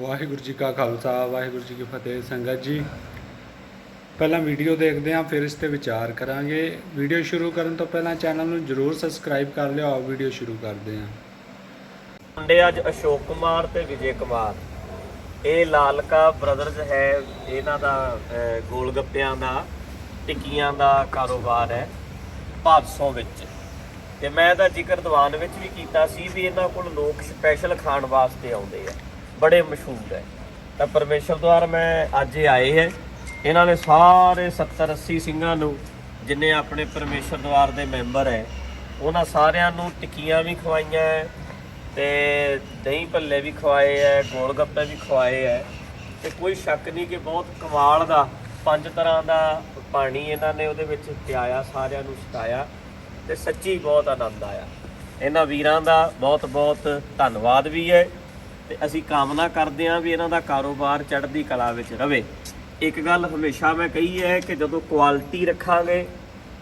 ਵਾਹਿਗੁਰੂ ਜੀ ਕਾ ਖਾਲਸਾ ਵਾਹਿਗੁਰੂ ਜੀ ਕੀ ਫਤਿਹ ਸੰਗਤ ਜੀ। ਪਹਿਲਾਂ ਵੀਡੀਓ ਦੇਖਦੇ ਹਾਂ ਫਿਰ ਇਸ ਤੇ ਵਿਚਾਰ ਕਰਾਂਗੇ। ਵੀਡੀਓ ਸ਼ੁਰੂ ਕਰਨ ਤੋਂ ਪਹਿਲਾਂ ਚੈਨਲ ਨੂੰ ਜਰੂਰ ਸਬਸਕ੍ਰਾਈਬ ਕਰ ਲਿਓ। ਆਓ ਵੀਡੀਓ ਸ਼ੁਰੂ ਕਰਦੇ ਹਾਂ। ਮੁੰਡੇ ਅੱਜ ਅਸ਼ੋਕ ਕੁਮਾਰ ਤੇ ਵਿਜੇ ਕੁਮਾਰ। ਇਹ ਲਾਲਕਾ ਬ੍ਰਦਰਜ਼ ਹੈ ਇਹਨਾਂ ਦਾ ਅਹ, ਗੋਲ ਗੱਪਿਆਂ ਦਾ ਟਿੱਕੀਆਂ ਦਾ ਕਾਰੋਬਾਰ ਹੈ ਭਾਦਸੋਂ ਵਿੱਚ। ਤੇ ਮੈਂ ਤਾਂ ਜ਼ਿਕਰ ਦੀਵਾਨ ਵਿੱਚ ਵੀ ਕੀਤਾ ਸੀ ਵੀ ਇਹਨਾਂ ਕੋਲ ਲੋਕ ਸਪੈਸ਼ਲ ਖਾਣ ਵਾਸਤੇ ਆਉਂਦੇ ਆ। ਬੜੇ ਮਸ਼ਹੂਰ ਹੈ। ਤਾਂ ਪਰਮੇਸ਼ਰ ਦੁਆਰ ਮੈਂ ਅੱਜ ਇਹ ਆਏ ਹੈ। ਇਹਨਾਂ ਨੇ ਸਾਰੇ 70 80 ਸਿੰਘਾਂ ਨੂੰ, ਜਿੰਨੇ ਆਪਣੇ ਪਰਮੇਸ਼ਰ ਦੁਆਰ ਦੇ ਮੈਂਬਰ ਹੈ, ਉਹਨਾਂ ਸਾਰਿਆਂ ਨੂੰ ਟਿੱਕੀਆਂ ਵੀ ਖਵਾਈਆਂ ਹੈ ਤੇ ਦਹੀਂ ਭੱਲੇ ਵੀ ਖਵਾਏ ਐ ਗੋਲ ਗੱਪੇ ਵੀ ਖਵਾਏ ਐ ਤੇ ਕੋਈ ਸ਼ੱਕ ਨਹੀਂ ਕਿ ਬਹੁਤ ਕਮਾਲ ਦਾ, ਪੰਜ ਤਰ੍ਹਾਂ ਦਾ ਪਾਣੀ ਇਹਨਾਂ ਨੇ ਉਹਦੇ ਵਿੱਚ ਪਿਆਇਆ, ਸਾਰਿਆਂ ਨੂੰ ਛਕਾਇਆ ਤੇ ਸੱਚੀ ਬਹੁਤ ਆਨੰਦ ਆਇਆ। ਇਹਨਾਂ ਵੀਰਾਂ ਦਾ ਬਹੁਤ ਬਹੁਤ ਧੰਨਵਾਦ ਵੀ ਹੈ। ਤੇ ਅਸੀਂ ਕਾਮਨਾ ਕਰਦੇ ਹਾਂ ਵੀ ਇਹਨਾਂ ਦਾ ਕਾਰੋਬਾਰ ਚੜ੍ਹਦੀ ਕਲਾ ਵਿੱਚ ਰਵੇ। ਇੱਕ ਗੱਲ ਹਮੇਸ਼ਾ ਮੈਂ ਕਹੀ ਹੈ ਕਿ ਜਦੋਂ ਕੁਆਲਿਟੀ ਰੱਖਾਂਗੇ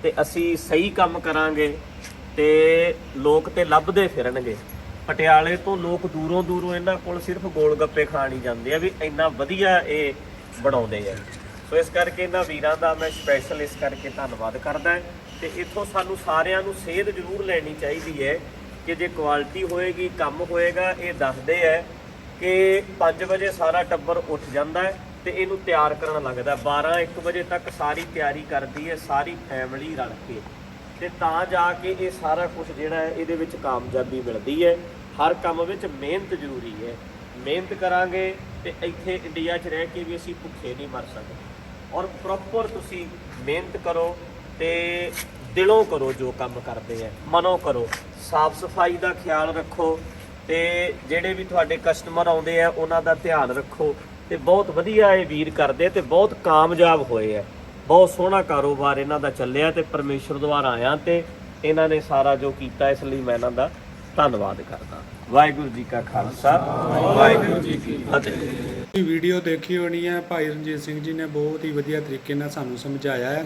ਤੇ ਅਸੀਂ ਸਹੀ ਕੰਮ ਕਰਾਂਗੇ ਤੇ ਲੋਕ ਤੇ ਲੱਭਦੇ ਫਿਰਨਗੇ। ਪਟਿਆਲੇ ਤੋਂ ਲੋਕ ਦੂਰੋਂ ਦੂਰੋਂ ਇਹਨਾਂ ਕੋਲ ਸਿਰਫ ਗੋਲ ਗੱਪੇ ਖਾਣ ਹੀ ਜਾਂਦੇ ਆ ਵੀ ਇੰਨਾ ਵਧੀਆ ਇਹ ਬਣਾਉਂਦੇ ਆ। ਸੋ ਇਸ ਕਰਕੇ ਇਹਨਾਂ ਵੀਰਾਂ ਦਾ ਮੈਂ ਸਪੈਸ਼ਲ ਇਸ ਕਰਕੇ ਧੰਨਵਾਦ ਕਰਦਾ ਹਾਂ ਤੇ ਇੱਥੋਂ ਸਾਨੂੰ ਸਾਰਿਆਂ ਨੂੰ ਸੇਧ ਜ਼ਰੂਰ ਲੈਣੀ ਚਾਹੀਦੀ ਹੈ ਕਿ ਜੇ ਕੁਆਲਿਟੀ ਹੋਏਗੀ, ਕੰਮ ਹੋਏਗਾ, ਇਹ ਦੱਸਦੇ ਆ ਕਿ 5 ਵਜੇ ਸਾਰਾ ਟੱਬਰ ਉੱਠ ਜਾਂਦਾ ਹੈ ਤੇ ਇਹਨੂੰ ਤਿਆਰ ਕਰਨ ਲੱਗਦਾ 12 1 ਵਜੇ ਤੱਕ ਸਾਰੀ ਤਿਆਰੀ ਕਰਦੀ ਹੈ, ਸਾਰੀ ਫੈਮਿਲੀ ਰਲ ਕੇ। ਤੇ ਤਾਂ ਜਾ ਕੇ ਇਹ ਸਾਰਾ ਕੁਝ ਜਿਹੜਾ ਹੈ, ਇਹਦੇ ਵਿੱਚ ਕਾਮਯਾਬੀ ਮਿਲਦੀ ਹੈ। ਹਰ ਕੰਮ ਵਿੱਚ ਮਿਹਨਤ ਜ਼ਰੂਰੀ ਹੈ। ਮਿਹਨਤ ਕਰਾਂਗੇ ਤੇ ਇੱਥੇ ਇੰਡੀਆ 'ਚ ਰਹਿ ਕੇ ਵੀ ਅਸੀਂ ਭੁੱਖੇ ਨਹੀਂ ਮਰ ਸਕਦੇ। ਔਰ ਪ੍ਰੋਪਰ ਤੁਸੀਂ ਮਿਹਨਤ ਕਰੋ ਤੇ ਦਿਲੋਂ ਕਰੋ ਜੋ ਕੰਮ ਕਰਦੇ ਆ ਮਨੋਂ ਕਰੋ। ਸਾਫ਼ ਸਫ਼ਾਈ ਦਾ ਖਿਆਲ ਰੱਖੋ। ਤੇ ਜਿਹੜੇ ਵੀ ਤੁਹਾਡੇ ਕਸਟਮਰ ਆਉਂਦੇ ਆ, ਉਹਨਾਂ ਦਾ ਧਿਆਨ ਰੱਖੋ ਤੇ ਬਹੁਤ ਵਧੀਆ ਇਹ ਵੀਰ ਕਰਦੇ ਆ ਤੇ ਬਹੁਤ ਕਾਮਯਾਬ ਹੋਏ ਆ। ਬਹੁਤ ਸੋਹਣਾ ਕਾਰੋਬਾਰ ਇਹਨਾਂ ਦਾ ਚੱਲਿਆ ਤੇ ਪਰਮੇਸ਼ਰ ਦੁਆਰਾ ਆਇਆ ਤੇ ਇਹਨਾਂ ਨੇ ਸਾਰਾ ਜੋ ਕੀਤਾ, ਇਸ ਲਈ ਮੈਂ ਇਹਨਾਂ ਦਾ ਧੰਨਵਾਦ ਕਰਦਾ। ਵਾਹਿਗੁਰੂ ਜੀ ਕਾ ਖਾਲਸਾ, ਵਾਹਿਗੁਰੂ ਜੀ ਕੀ ਫਤਿਹ। ਇਹ ਵੀਡੀਓ ਦੇਖੀ ਹੋਣੀ ਹੈ ਭਾਈ ਰਣਜੀਤ ਸਿੰਘ ਜੀ ਨੇ ਬਹੁਤ ਹੀ ਵਧੀਆ ਤਰੀਕੇ ਨਾਲ ਸਾਨੂੰ ਸਮਝਾਇਆ ਹੈ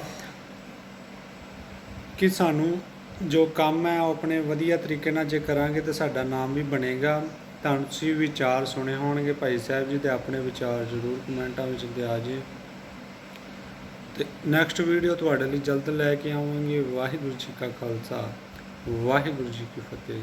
ਕਿ ਸਾਨੂੰ ਜੋ ਕੰਮ ਹੈ ਉਹ ਆਪਣੇ ਵਧੀਆ ਤਰੀਕੇ ਨਾਲ ਜੇ ਕਰਾਂਗੇ ਤਾਂ ਸਾਡਾ ਨਾਮ ਵੀ ਬਣੇਗਾ। ਤਾਂ ਤੁਸੀਂ ਵਿਚਾਰ ਸੁਣੇ ਹੋਣਗੇ ਭਾਈ ਸਾਹਿਬ ਜੀ ਤੇ ਆਪਣੇ ਵਿਚਾਰ ਜ਼ਰੂਰ ਕਮੈਂਟਾਂ ਵਿੱਚ ਦਿਆ ਜੀ ਤੇ ਨੈਕਸਟ ਵੀਡੀਓ ਤੁਹਾਡੇ ਲਈ ਜਲਦ ਲੈ ਕੇ ਆਵਾਂਗੇ। ਵਾਹਿਗੁਰੂ ਜੀ ਕਾ ਖਾਲਸਾ, ਵਾਹਿਗੁਰੂ ਜੀ ਕੀ ਫਤਿਹ।